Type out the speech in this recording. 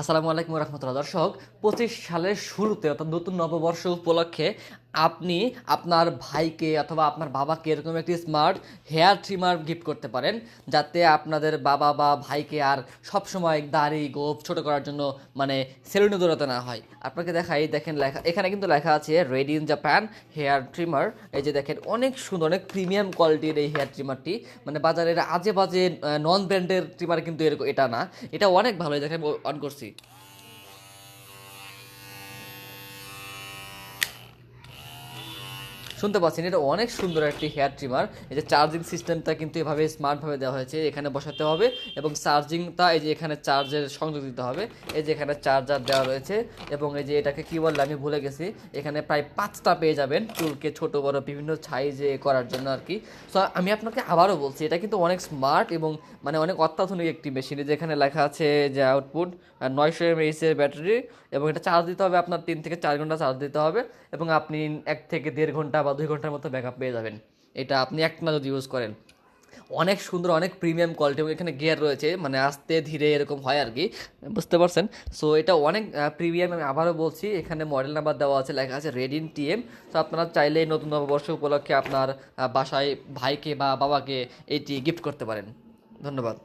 আসসালামু আলাইকুম রহমতুল্লাহ। দর্শক পঁচিশ সালের শুরুতে অর্থাৎ নতুন নববর্ষ উপলক্ষে আপনি আপনার ভাইকে অথবা আপনার বাবাকে এরকম একটি স্মার্ট হেয়ার ট্রিমার গিফট করতে পারেন, যাতে আপনাদের বাবা বা ভাইকে আর সবসময় দাড়ি গোপ ছোট করার জন্য মানে সেলুনে দৌড়াতে না হয়। আপনাকে দেখাই, দেখেন লেখা, এখানে কিন্তু লেখা আছে ready in Japan hair trimmer এই যে দেখেন, অনেক সুন্দর, অনেক প্রিমিয়াম কোয়ালিটির এই হেয়ার ট্রিমারটি মানে বাজারের আজে বাজে নন ব্র্যান্ডের ট্রিমার কিন্তু এরকম, এটা না। এটা অনেক ভালো দেখেন অন করছি। শুনতে পাচ্ছেন, এটা অনেক সুন্দর একটি হেয়ার ট্রিমার এই যে চার্জিং সিস্টেমটা কিন্তু এভাবে স্মার্টভাবে দেওয়া হয়েছে, এখানে বসাতে হবে এবং চার্জিংটা এই যে এখানে চার্জের সংযোগ দিতে হবে। এই যে এখানে চার্জার দেওয়া রয়েছে এবং এই যে এটাকে কী বললে আমি ভুলে গেছি। এখানে প্রায় পাঁচটা পেয়ে যাবেন চুলকে ছোট, বড়, বিভিন্ন সাইজে করার জন্য আর কি। সো আমি আপনাকে আবারও বলছি, এটা কিন্তু অনেক স্মার্ট এবং মানে অনেক অত্যাধুনিক একটি মেশিন যেখানে লেখা আছে যে আউটপুট নয়শো এমএইচ এর ব্যাটারি এবং এটা চার্জ দিতে হবে আপনার তিন থেকে চার ঘণ্টা চার্জ দিতে হবে এবং আপনি এক থেকে দেড় ঘণ্টা বা দুই ঘণ্টার মতো ব্যাকআপ পেয়ে যাবেন। এটা আপনি একটানা যদি ইউজ করেন। অনেক সুন্দর, অনেক প্রিমিয়াম কোয়ালিটি এবং এখানে গিয়ার রয়েছে মানে আস্তে ধীরে এরকম হয় আর কি। বুঝতে পারছেন? সো এটা অনেক প্রিমিয়াম আমি আবারও বলছি, এখানে মডেল নাম্বার দেওয়া আছে, লেখা আছে রেড ইন টিএম তো আপনারা চাইলে নতুন নববর্ষ উপলক্ষে আপনার বাসায় ভাইকে বা বাবাকে এটি গিফট করতে পারেন। ধন্যবাদ।